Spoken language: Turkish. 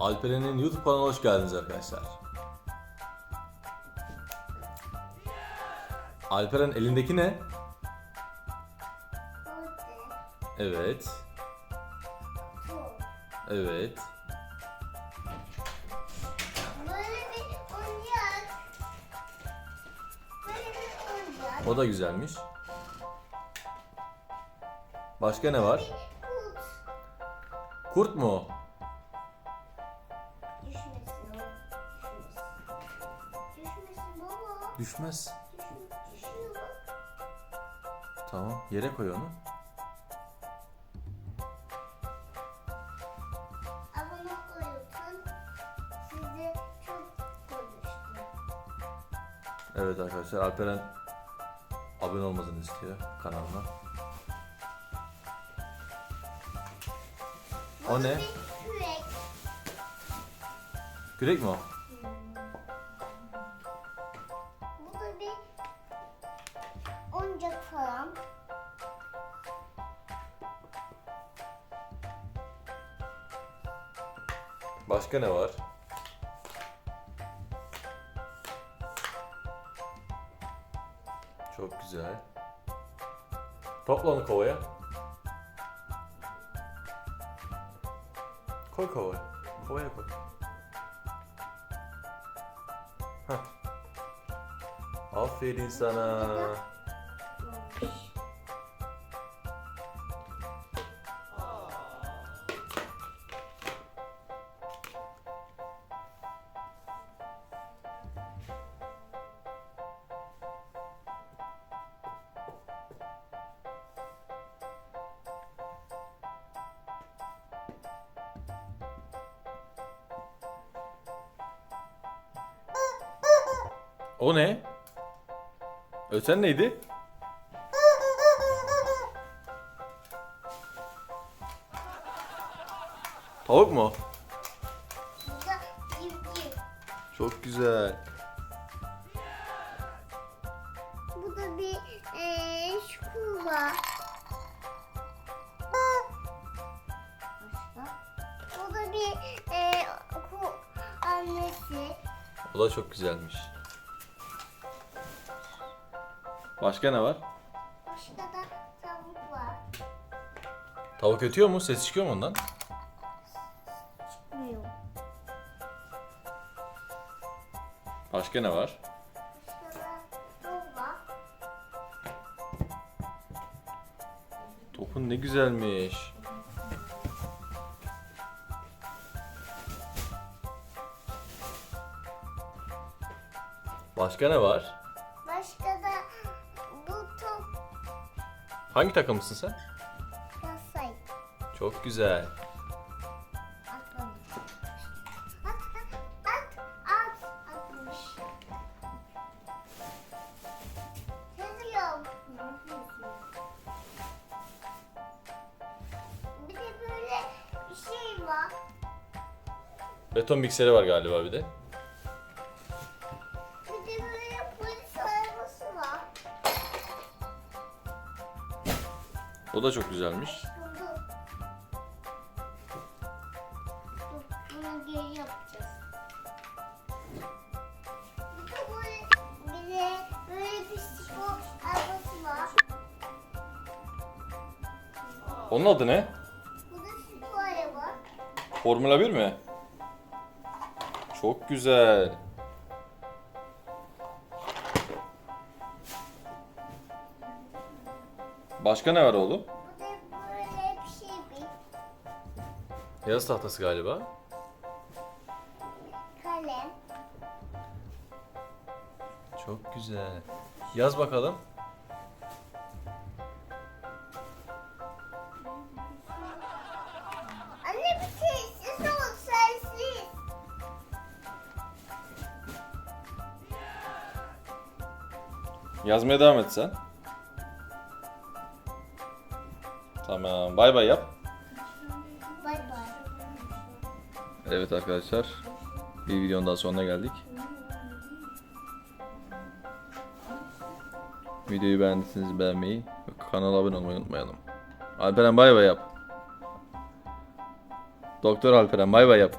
Alperen'in YouTube kanalına hoş geldiniz arkadaşlar. Alperen elindeki ne? Evet. Evet. O da güzelmiş. Başka ne var? Kurt. Mu. Düşmez. Tamam. Yere koy onu. Evet arkadaşlar Alperen abone olmasını istiyor kanalına. O ne? Kürek. Kürek mi o? Başka ne var? Çok güzel. Topla onu kovaya. Koy kovaya. Kovaya koy. Hah. Aferin sana. O ne? Öten neydi? Tavuk mu? Çok güzel. Bu da bir eee şukurba. Başka? Bu da bir ku annesi. O da çok güzelmiş. Başka ne var? Başka da tavuk var. Tavuk ötüyor mu? Ses çıkıyor mu ondan? Çıkmıyor. Başka ne var? Başka da tavuk var. Topun ne güzelmiş. Başka ne var? Hangi takımsın sen? yasay. Çok güzel. Atlamış. At, at, at, at, atmış. Seviyorum. Bir de böyle bir şey var. Beton mikseri var galiba bir de. O da çok güzelmiş. Onun adı ne? Bu da. Formula 1 mi? Çok güzel. Başka ne var oğlum? Bu da böyle bir şey bir Yazı tahtası galiba. kalem. Çok güzel. Yaz bakalım. Anne bir sessiz ol sensiz. Yazmaya devam et sen. Tamam. Bay bay yap. Bay bay. Evet arkadaşlar. Bir videonun daha sonuna geldik. Videoyu beğendiyseniz beğenmeyi ve kanala abone olmayı unutmayalım. Alperen bay bay yap. Doktor Alperen bay bay yap.